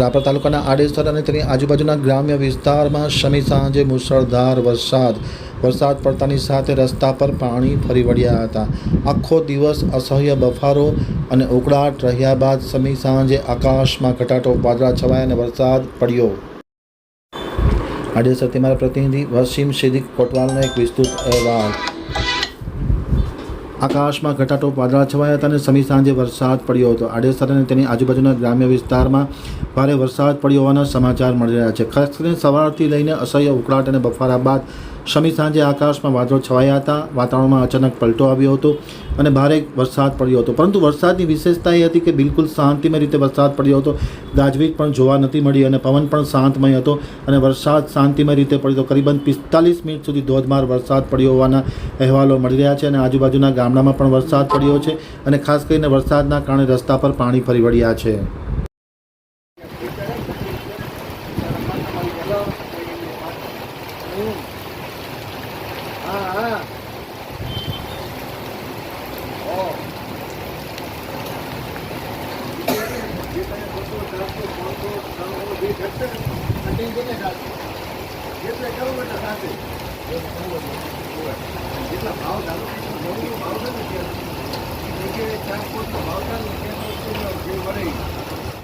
રાપર તાલુકાના આડેસર અને તેની આજુબાજુના ગ્રામ્ય વિસ્તારમાં શમી સાંજે મુશળધાર વરસાદ. વરસાદ પડતાની સાથે રસ્તા પર પાણી ફરી વળ્યા હતા. આખો દિવસ અસહ્ય બફારો અને ઉકળાટ રહ્યા બાદ શમી સાંજે આકાશમાં ઘટાટો વાદળા છવાયા અને વરસાદ પડ્યો. આડેસરથી મારા પ્રતિનિધિ વસીમ સિદ્દીક કોટવાલનો એક વિસ્તૃત અહેવાલ. આકાશમાં ઘટાટો વાદળા છવાયા હતા અને સમી સાંજે વરસાદ પડ્યો હતો. આડેસર અને તેની આજુબાજુના ગ્રામ્ય વિસ્તારમાં ભારે વરસાદ પડ્યો હોવાના સમાચાર મળી રહ્યા છે. ખાસ કરીને સવારથી લઈને અસહ્ય ઉકળાટ અને બફારા બાદ શમી સાંજે આકાશમાં વાદળો છવાયા હતા. વાતાવરણમાં અચાનક પલટો આવ્યો હતો અને ભારે વરસાદ પડ્યો હતો. પરંતુ વરસાદની વિશેષતા એ હતી કે બિલકુલ શાંતિમય રીતે વરસાદ પડ્યો હતો. ગાજવીજ પણ જોવા નથી મળી અને પવન પણ શાંતમય હતો અને વરસાદ શાંતિમય રીતે પડ્યો હતો. કરીબન પિસ્તાલીસ મિનિટ સુધી ધોધમાર વરસાદ પડ્યો હોવાના અહેવાલો મળી રહ્યા છે અને આજુબાજુના ગામડામાં પણ વરસાદ પડ્યો છે અને ખાસ કરીને વરસાદના કારણે રસ્તા પર પાણી ફરી વળ્યા છે. જેટલા ભાવ ધારો કે નવું ભાવ